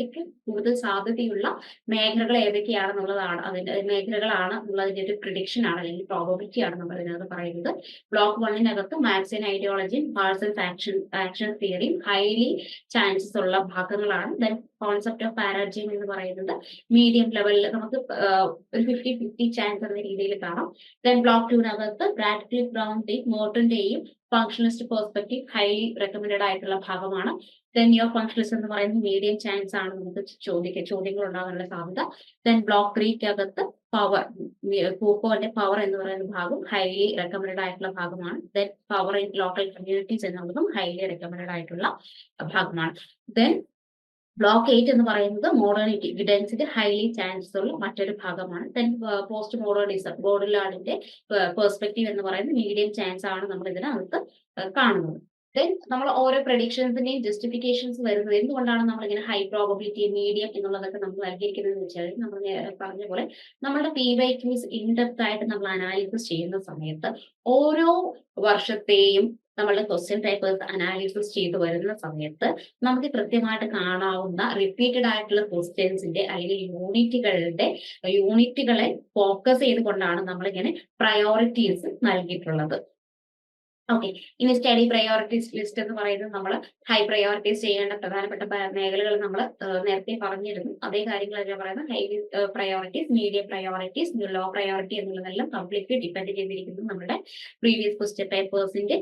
B: ഏറ്റവും കൂടുതൽ സാധ്യതയുള്ള മേഖലകൾ ഏതൊക്കെയാണെന്നുള്ളതാണ് അതിന്റെ മേഖലകളാണ് എന്നുള്ളതിന്റെ ഒരു പ്രിഡിക്ഷൻ ആണ് അല്ലെങ്കിൽ പ്രോബബിലിറ്റി ആണ് നമ്മൾ ഇതിനകത്ത് പറയുന്നത്. ബ്ലോക്ക് വണ്ണിനകത്ത് മാത്സ് ആൻഡ് ഐഡിയോളജിയും പാർസൺ ആക്ഷൻ ആക്ഷൻ തിയറിയും ഹൈലി ചാൻസസ് ഉള്ള ഭാഗങ്ങളാണ്. ദെൻ കോൺസെപ്റ്റ് ഓഫ് പാരാജിയം എന്ന് പറയുന്നത് മീഡിയം ലെവലിൽ നമുക്ക് ഒരു ഫിഫ്റ്റി ഫിഫ്റ്റി ചാൻസ് എന്ന രീതിയിൽ കാണാം. ദെൻ ബ്ലോക്ക് ടൂവിനകത്ത് ബ്രാഡ്ക്ലിഫ് ബ്രൗണിന്റെയും മോർട്ടന്റെയും ഫംഗ്ഷനിസ്റ്റ് പെർസ്പെക്റ്റീവ് ഹൈലി റെക്കമെൻഡഡ് ആയിട്ടുള്ള ഭാഗമാണ്. ദെൻ യുവർ ഫംഗ്ഷനിസ്റ്റ് എന്ന് പറയുന്നത് മീഡിയം ചാൻസ് ആണ് നമുക്ക് ചോദിക്കുക ചോദ്യങ്ങൾ ഉണ്ടാകാനുള്ള സാധ്യത ദെൻ ബ്ലോക്ക് ത്രീക്ക് അകത്ത് പവർ പൂക്കോന്റെ പവർ എന്ന് പറയുന്ന ഭാഗം ഹൈലി റെക്കമെൻഡ് ആയിട്ടുള്ള ഭാഗമാണ്. Then power in local communities എന്നുള്ളതും ഹൈലി റെക്കമെൻഡ് ആയിട്ടുള്ള ഭാഗമാണ്. ദെൻ ബ്ലോക്ക് എയ്റ്റ് എന്ന് പറയുന്നത് മോഡേണിറ്റി വിഡൻസിന്റെ ഹൈലി ചാൻസസ് ഉള്ള മറ്റൊരു ഭാഗമാണ്. ദെൻ പോസ്റ്റ് മോഡേണിസം ബോർഡിലാണിന്റെ പെർസ്പെക്റ്റീവ് എന്ന് പറയുന്നത് മീഡിയം ചാൻസ് ആണ് നമ്മൾ ഇതിനകത്ത് കാണുന്നത്. ദെൻ നമ്മൾ ഓരോ പ്രഡിക്ഷൻസിന്റെയും ജസ്റ്റിഫിക്കേഷൻസ് വരുന്നത് എന്തുകൊണ്ടാണ് നമ്മൾ ഇങ്ങനെ ഹൈ പ്രോബബിലിറ്റി മീഡിയം എന്നുള്ളതൊക്കെ നമ്മൾ നൽകിയിരിക്കുന്നത് വെച്ചാൽ നമ്മൾ പറഞ്ഞ പോലെ നമ്മുടെ പി ബൈ ക്യൂസ് ഇൻഡെപ്ത് ആയിട്ട് നമ്മൾ അനാലിസിസ് ചെയ്യുന്ന സമയത്ത് ഓരോ വർഷത്തെയും നമ്മളുടെ ക്വസ്റ്റ്യൻ പേപ്പേഴ്സ് അനാലിസിസ് ചെയ്ത് വരുന്ന സമയത്ത് നമുക്ക് കൃത്യമായിട്ട് കാണാവുന്ന റിപ്പീറ്റഡ് ആയിട്ടുള്ള ക്വസ്റ്റ്യൻസിന്റെ അല്ലെങ്കിൽ യൂണിറ്റുകളുടെ യൂണിറ്റുകളെ ഫോക്കസ് ചെയ്തുകൊണ്ടാണ് നമ്മളിങ്ങനെ പ്രയോറിറ്റീസ് നൽകിയിട്ടുള്ളത്. ഓക്കെ ഇനി സ്റ്റഡി പ്രയോറിറ്റീസ് ലിസ്റ്റ് എന്ന് പറയുന്നത് നമ്മൾ ഹൈ പ്രയോറിറ്റീസ് ചെയ്യേണ്ട പ്രധാനപ്പെട്ട മേഖലകൾ നമ്മൾ നേരത്തെ പറഞ്ഞിരുന്നു. അതേ കാര്യങ്ങൾ തന്നെ പറയുന്നത് high priorities medium priorities low priority എന്നുള്ളതെല്ലാം completely depend ചെയ്തിരിക്കുന്നത് നമ്മുടെ പ്രീവിയസ് ക്വസ്റ്റ്യൻ പേപ്പേഴ്സിന്റെ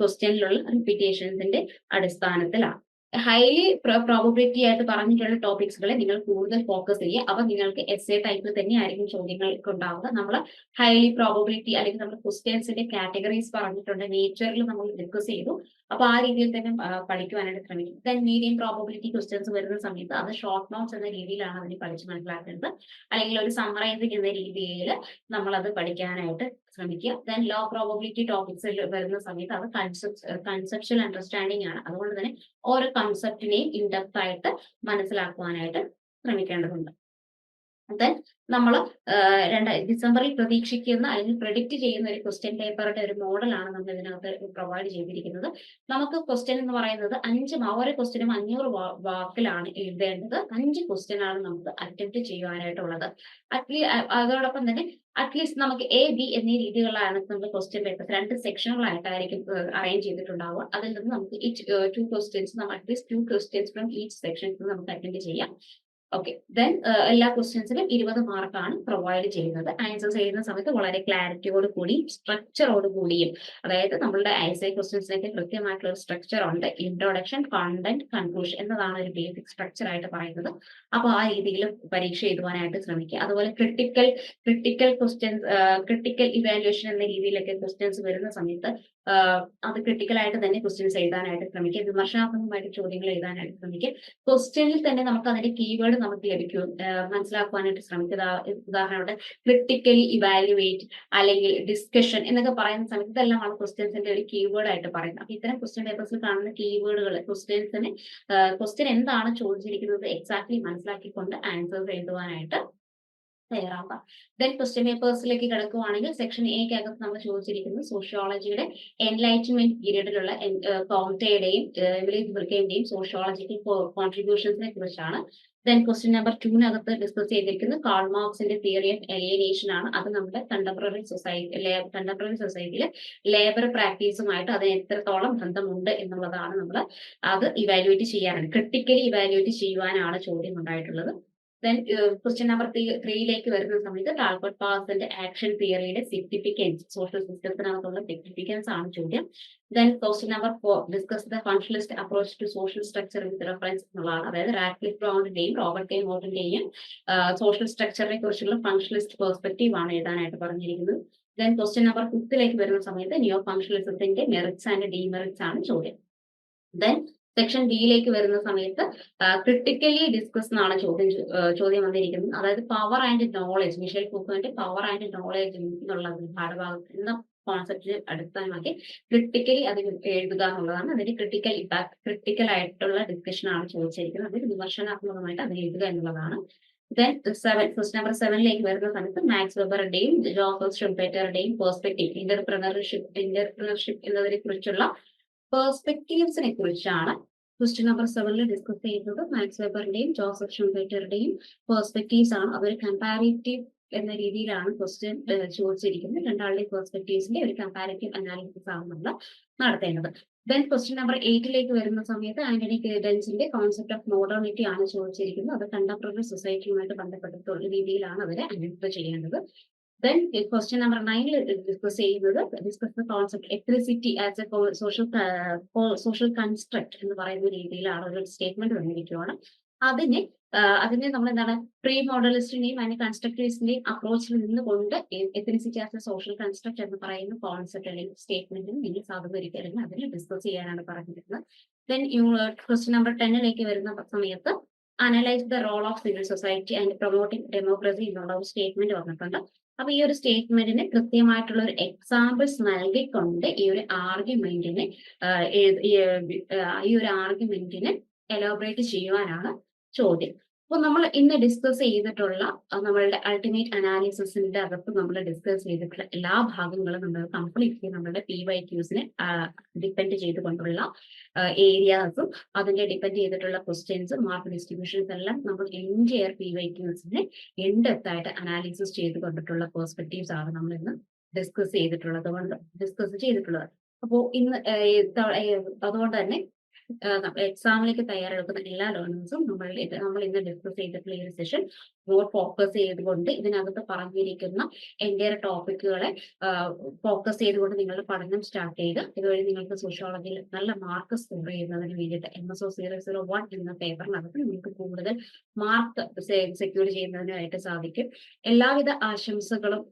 B: ക്വസ്റ്റ്യനിലുള്ള റിപ്പീറ്റേഷൻസിന്റെ അടിസ്ഥാനത്തിലാണ്. ഹൈലി പ്രോബിലിറ്റി ആയിട്ട് പറഞ്ഞിട്ടുള്ള ടോപ്പിക്സുകളെ നിങ്ങൾ കൂടുതൽ ഫോക്കസ് ചെയ്യുക അപ്പൊ നിങ്ങൾക്ക് എസ് എ ടൈപ്പിൽ തന്നെ ആയിരിക്കും ചോദ്യങ്ങൾക്ക് ഉണ്ടാവുക നമ്മൾ ഹൈലി പ്രോബിലിറ്റി അല്ലെങ്കിൽ നമ്മൾ ക്വസ്റ്റ്യൻസിന്റെ കാറ്റഗറീസ് പറഞ്ഞിട്ടുണ്ട്. നേച്ചറിൽ നമ്മൾ ഡിസ്കസ് ചെയ്തു. അപ്പൊ ആ രീതിയിൽ തന്നെ പഠിക്കുവാനായിട്ട് ശ്രമിക്കും. ദെൻ മീഡിയം പ്രോബിലിറ്റി ക്വസ്റ്റ്യൻസ് വരുന്ന സമയത്ത് അത് ഷോർട്ട് നോട്ട്സ് എന്ന രീതിയിലാണ് അതിനെ പഠിച്ച് മനസ്സിലാക്കേണ്ടത്. അല്ലെങ്കിൽ ഒരു സമ്മറൈസിങ് എന്ന രീതിയിൽ അത് പഠിക്കാനായിട്ട് ശ്രമിക്കുക. ദെൻ ലോ പ്രോബബിലിറ്റി ടോപ്പിക്സിൽ വരുന്ന സമയത്ത് അത് കൺസെപ്റ്റ് കൺസെപ്ഷ്യൽ അണ്ടർസ്റ്റാൻഡിംഗ് ആണ്. അതുകൊണ്ട് തന്നെ ഓരോ കൺസെപ്റ്റിനെയും ഇൻഡെപ്ത് ആയിട്ട് മനസ്സിലാക്കുവാനായിട്ട് ശ്രമിക്കേണ്ടതുണ്ട്. ദെൻ നമ്മൾ രണ്ട് ഡിസംബറിൽ പ്രതീക്ഷിക്കുന്ന അല്ലെങ്കിൽ പ്രഡിക്റ്റ് ചെയ്യുന്ന ഒരു ക്വസ്റ്റ്യൻ പേപ്പറുടെ ഒരു മോഡലാണ് നമ്മൾ ഇതിനകത്ത് പ്രൊവൈഡ് ചെയ്തിരിക്കുന്നത്. നമുക്ക് ക്വസ്റ്റ്യൻ എന്ന് പറയുന്നത് അഞ്ച് ഓരോ ക്വസ്റ്റ്യനും അഞ്ഞൂറ് വാക്കിലാണ് എഴുതേണ്ടത്. അഞ്ച് ക്വസ്റ്റ്യൻ ആണ് നമുക്ക് അറ്റംപ്റ്റ് ചെയ്യുവാനായിട്ടുള്ളത്. അറ്റ്ലീ അതോടൊപ്പം തന്നെ അറ്റ്ലീസ്റ്റ് നമുക്ക് എ ബി എന്നീ രീതികളിലാണ് നമ്മൾ ക്വസ്റ്റ്യൻ പേപ്പർ രണ്ട് സെക്ഷനുകളായിട്ടായിരിക്കും അറേഞ്ച് ചെയ്തിട്ടുണ്ടാവുക. അതിൽ നിന്ന് നമുക്ക് ഈ ടു ക്വസ്റ്റ്യൻസ് നമ്മൾ at least two questions from each sections നമുക്ക് അറ്റൻഡ് ചെയ്യാം. ഓക്കെ ദെൻ എല്ലാ ക്വസ്റ്റ്യൻസിലും ഇരുപത് മാർക്കാണ് പ്രൊവൈഡ് ചെയ്യുന്നത്. ആൻസേഴ്സ് ചെയ്യുന്ന സമയത്ത് വളരെ ക്ലാരിറ്റിയോട് കൂടി സ്ട്രക്ചറോട് കൂടിയും. അതായത് നമ്മളുടെ ഐസൈ ക്വസ്റ്റ്യൻസിനൊക്കെ കൃത്യമായിട്ടുള്ള ഒരു സ്ട്രക്ചർ ഉണ്ട്. ഇൻട്രോഡക്ഷൻ കണ്ടന്റ് കൺക്ലൂഷൻ എന്നതാണ് ഒരു ബേസിക് സ്ട്രക്ചർ ആയിട്ട് പറയുന്നത്. അപ്പൊ ആ രീതിയിൽ പരീക്ഷ എഴുതുവാനായിട്ട് ശ്രമിക്കുക. അതുപോലെ critical critical questions critical evaluation എന്ന രീതിയിലൊക്കെ ക്വസ്റ്റ്യൻസ് വരുന്ന സമയത്ത് അത് ക്രിട്ടിക്കലായിട്ട് തന്നെ ക്വസ്റ്റ്യൻസ് എഴുതാനായിട്ട് ശ്രമിക്കുക. വിമർശനാത്മകമായിട്ട് ചോദ്യങ്ങൾ എഴുതാനായിട്ട് ശ്രമിക്കുക. ക്വസ്റ്റ്യനിൽ തന്നെ നമുക്ക് അതിന്റെ കീവേഡ് നമുക്ക് ലഭിക്കും. മനസ്സിലാക്കുവാനായിട്ട് ശ്രമിക്കുക. ഉദാഹരണമായിട്ട് ക്രിട്ടിക്കലി ഇവാലുവേറ്റ് അല്ലെങ്കിൽ ഡിസ്കഷൻ എന്നൊക്കെ പറയുന്ന സമയത്ത് ഇതെല്ലാമാണ് ക്വസ്റ്റ്യൻസിന്റെ ഒരു കീവേഡ് ആയിട്ട് പറയുന്നത്. അപ്പൊ ഇത്തരം ക്വസ്റ്റ്യൻ പേപ്പേഴ്സിൽ കാണുന്ന കീവേഡുകൾ ക്വസ്റ്റ്യൻസിന് ക്വസ്റ്റ്യൻ എന്താണ് ചോദിച്ചിരിക്കുന്നത് എക്സാക്ട്ലി മനസ്സിലാക്കിക്കൊണ്ട് ആൻസേഴ്സ് എഴുതുവാനായിട്ട് തയ്യാറാവുക ദെൻ ക്വസ്റ്റ്യൻ പേപ്പേഴ്സിലേക്ക് കിടക്കുവാണെങ്കിൽ സെക്ഷൻ എക്കകത്ത് നമ്മൾ ചോദിച്ചിരിക്കുന്നത് സോഷ്യോളജിയുടെ എൻലൈറ്റ്മെന്റ് പീരീഡിലുള്ള കോൺറ്റയുടെയും വിളിബുർക്കയുടെയും സോഷ്യോളജിക്കൽ കോൺട്രിബ്യൂഷൻസിനെ കുറിച്ചാണ്. ദെൻ ക്വസ്റ്റ്യൻ നമ്പർ ടൂവിനകത്ത് ഡിസ്കസ് ചെയ്തിരിക്കുന്നത് കാൾ മാർക്സിന്റെ തിയറി ഓഫ് എലിയനേഷൻ ആണ്. അത് നമ്മുടെ കണ്ടംപററി സൊസൈറ്റി കണ്ടംപററി സൊസൈറ്റിയിലെ ലേബർ പ്രാക്ടീസുമായിട്ട് അതിന് എത്രത്തോളം ബന്ധമുണ്ട് എന്നുള്ളതാണ് നമ്മൾ അത് ഇവാലുവേറ്റ് ചെയ്യാനാണ്. ക്രിട്ടിക്കലി ഇവാലുവേറ്റ് ചെയ്യുവാനാണ് ചോദ്യം ഉണ്ടായിട്ടുള്ളത്. ദെൻ ക്വസ്റ്റ്യൻ നമ്പർ ത്രീയിലേക്ക് വരുന്ന സമയത്ത് ടാൽബർട്ട് പാസിന്റെ ആക്ഷൻ തിയറിയുടെ സിഗ്നിഫിക്കൻസ് സോഷ്യൽ സിസ്റ്റത്തിനകത്തുള്ള സിഗ്നിഫിക്കൻസ് ആണ് ചോദ്യം. Then question number four discuss the functionalist approach to social structure with reference എന്നുള്ളതാണ്. അതായത് റാറ്റ്ലിഫ് ബ്രൗണിന്റെയും റോബർട്ട് കെ മോർട്ടിന്റെയും സോഷ്യൽ സ്ട്രക്ചറിനെ കുറിച്ചുള്ള ഫങ്ഷണലിസ്റ്റ് പെർസ്പെക്റ്റീവ് ആണ് എഴുതാനായിട്ട് പറഞ്ഞിരിക്കുന്നത്. ദെൻ ക്വസ്റ്റ്യൻ നമ്പർ ഫിഫ്ത്തിലേക്ക് വരുന്ന സമയത്ത് നിയോ ഫങ്ഷണലിസത്തിന്റെ മെറിറ്റ്സ് ആൻഡ് ഡിമെറിറ്റ്സ് ആണ് ചോദ്യം. ദെൻ സെക്ഷൻ ഡിയിലേക്ക് വരുന്ന സമയത്ത് ക്രിട്ടിക്കലി ഡിസ്കസ് എന്നാണ് ചോദ്യം ചോദ്യം വന്നിരിക്കുന്നത്. അതായത് പവർ ആൻഡ് നോളജ് മിഷേൽ ഫൂക്കോന്റെ പവർ ആൻഡ് നോളജ് എന്നുള്ള പാഠഭാഗത്ത് എന്ന കോൺസെപ്റ്റിനെ അടിസ്ഥാനമാക്കി ക്രിട്ടിക്കലി അത് എഴുതുക എന്നുള്ളതാണ്. അതിന്റെ ക്രിട്ടിക്കൽ ഇമ്പാക്ട് ക്രിട്ടിക്കൽ ആയിട്ടുള്ള ഡിസ്കഷൻ ആണ് ചോദിച്ചിരിക്കുന്നത്. അതിൽ വിമർശനാത്മകമായിട്ട് അത് എഴുതുക എന്നുള്ളതാണ്. ദെൻ സെവൻ നമ്പർ സെവനിലേക്ക് വരുന്ന സമയത്ത് മാക്സ് വെബറുടെയും ജോസഫ് ഷുംപേറ്ററുടെയും പെർസ്പെക്റ്റീവ് ഇന്റർപ്രണർഷിപ്പ് ഇന്റർപ്രണർഷിപ്പ് എന്നതിനെ കുറിച്ചുള്ള പെർസ്പെക്റ്റീവ്സിനെ കുറിച്ചാണ് ക്വസ്റ്റ്യൻ നമ്പർ സെവനിൽ ഡിസ്കസ് ചെയ്യുന്നത് മാക്സ് വെബറിന്റെയും ജോസഫ് ഷുംബേറ്ററുടെയും പെർസ്പെക്റ്റീവ്സ് ആണ്. അവർ കമ്പാരിറ്റീവ് എന്ന രീതിയിലാണ് ക്വസ്റ്റ്യൻ ചോദിച്ചിരിക്കുന്നത്. രണ്ടാളുടെയും പേഴ്സ്പെക്ടീവ്സിന്റെ ഒരു കമ്പാരിറ്റീവ് അനാലിസിസ് ആണ് നമ്മൾ നടത്തേണ്ടത്. ദെൻ ക്വസ്റ്റ്യൻ നമ്പർ എയ്റ്റിലേക്ക് വരുന്ന സമയത്ത് ആന്റണി ഗൈഡൻസിന്റെ കോൺസെപ്റ്റ് ഓഫ് മോഡേണിറ്റി ആണ് ചോദിച്ചിരിക്കുന്നത്. അത് കണ്ടംപററി സൊസൈറ്റിയുമായിട്ട് ബന്ധപ്പെട്ടിട്ടുള്ള രീതിയിലാണ് അവരെ അനലിസ് ചെയ്യേണ്ടത്. ദെൻ ക്വസ്റ്റ്യൻ നമ്പർ നയനിൽ ഡിസ്കസ് ചെയ്യുന്നത് discuss concept electricity as a social social construct എന്ന് പറയുന്ന രീതിയിലാണ് ഒരു സ്റ്റേറ്റ്മെന്റ് വന്നിരിക്കുകയാണ് അതിനെ അതിനെ നമ്മൾ എന്താണ് പ്രീ മോഡലിസ്റ്റിന്റെയും അതിന് കൺസ്ട്രക്ടിവിസ്റ്റിന്റെയും അപ്രോച്ചിൽ നിന്നുകൊണ്ട് ethnicity as a social construct എന്ന് പറയുന്ന കോൺസെപ്റ്റ് അല്ലെങ്കിൽ സ്റ്റേറ്റ്മെന്റിന് നിങ്ങൾ സാധൂകരിക്കലും അതിനെ ഡിസ്കസ് ചെയ്യാനാണ് പറഞ്ഞിരുന്നത് ദെൻ ക്വസ്റ്റ്യൻ നമ്പർ ടെന്നിലേക്ക് വരുന്ന സമയത്ത് analyse the role of civil society and promoting democracy എന്നുള്ള ഒരു സ്റ്റേറ്റ്മെന്റ് വന്നിട്ടുണ്ട്. അപ്പൊ ഈ ഒരു സ്റ്റേറ്റ്മെന്റിന് കൃത്യമായിട്ടുള്ള ഒരു എക്സാമ്പിൾസ് നൽകിക്കൊണ്ട് ഈ ഒരു ആർഗ്യുമെന്റിന് ഈ ഒരു ആർഗ്യുമെന്റിന് എലോബറേറ്റ് ചെയ്യുവാനാണ് ചോദ്യം. അപ്പൊ നമ്മൾ ഇന്ന് ഡിസ്കസ് ചെയ്തിട്ടുള്ള നമ്മളുടെ അൾട്ടിമേറ്റ് അനാലിസിസിന്റെ അകത്ത് നമ്മൾ ഡിസ്കസ് ചെയ്തിട്ടുള്ള എല്ലാ ഭാഗങ്ങളും നമ്മൾ കംപ്ലീറ്റ്ലി നമ്മുടെ പി വൈ ക്യൂസിനെ ഡിപ്പെൻഡ് ചെയ്തുകൊണ്ടുള്ള ഏരിയാസും അതിന്റെ ഡിപ്പെൻഡ് ചെയ്തിട്ടുള്ള ക്വസ്റ്റ്യൻസ് മാർക്ക് ഡിസ്ട്രിബ്യൂഷൻസ് എല്ലാം നമ്മൾ എന്റിയർ പി വൈ ക്യൂസിനെ എൻഡെത്തായിട്ട് അനാലിസിസ് ചെയ്ത് കൊണ്ടിട്ടുള്ള പെർസ്പെക്റ്റീവ്സ് ആണ് നമ്മൾ ഇന്ന് ഡിസ്കസ് ചെയ്തിട്ടുള്ളത് കൊണ്ട് ഡിസ്കസ് ചെയ്തിട്ടുള്ളത്. അപ്പോൾ ഇന്ന് അതുകൊണ്ട് തന്നെ എക്സാമിലേക്ക് തയ്യാറെടുക്കുന്ന എല്ലാ ലേണേഴ്സും നമ്മൾ ഇത് നമ്മൾ ഇന്ന് ഡിസ്കസ് ചെയ്തിട്ടുള്ള ഈ ഒരു സെഷൻ മോർ ഫോക്കസ് ചെയ്തുകൊണ്ട് ഇതിനകത്ത് പറഞ്ഞിരിക്കുന്ന എന്റെ ടോപ്പിക്കുകളെ ഫോക്കസ് ചെയ്തുകൊണ്ട് നിങ്ങളുടെ പഠനം സ്റ്റാർട്ട് ചെയ്യുക ഇതുവഴി നിങ്ങൾക്ക് സോഷ്യോളജിയിൽ നല്ല മാർക്ക് സ്കോർ ചെയ്യുന്നതിന് വേണ്ടിയിട്ട് M S O zero zero one എന്ന പേപ്പറിനകത്ത് നിങ്ങൾക്ക് കൂടുതൽ മാർക്ക് സെക്യൂർ ചെയ്യുന്നതിനായിട്ട് സാധിക്കും. എല്ലാവിധ ആശംസകളും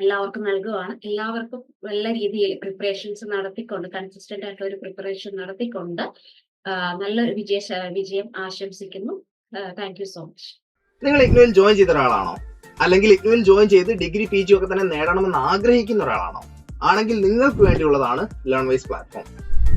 B: എല്ലാവർക്കും നൽകുകയാണ് എല്ലാവർക്കും നല്ല രീതിയിൽ പ്രിപ്പറേഷൻസ് നടത്തിക്കൊണ്ട് കൺസിസ്റ്റന്റ് ആയിട്ടുള്ള ഒരു പ്രിപ്പറേഷൻ നടത്തിക്കൊണ്ട് നല്ല വിജയ വിജയം ആശംസിക്കുന്നു. താങ്ക് യു സോ മച്ച്
C: നിങ്ങൾ ഇഗ്നുവിൽ ജോയിൻ ചെയ്ത ഒരാളാണോ? അല്ലെങ്കിൽ ഇഗ്നുവിൽ ജോയിൻ ചെയ്ത് ഡിഗ്രി പി ജി ഒക്കെ തന്നെ നേടണമെന്ന് ആഗ്രഹിക്കുന്ന ഒരാളാണോ? ആണെങ്കിൽ നിങ്ങൾക്ക് വേണ്ടിയുള്ളതാണ് ലേൺ വൈസ് പ്ലാറ്റ്ഫോം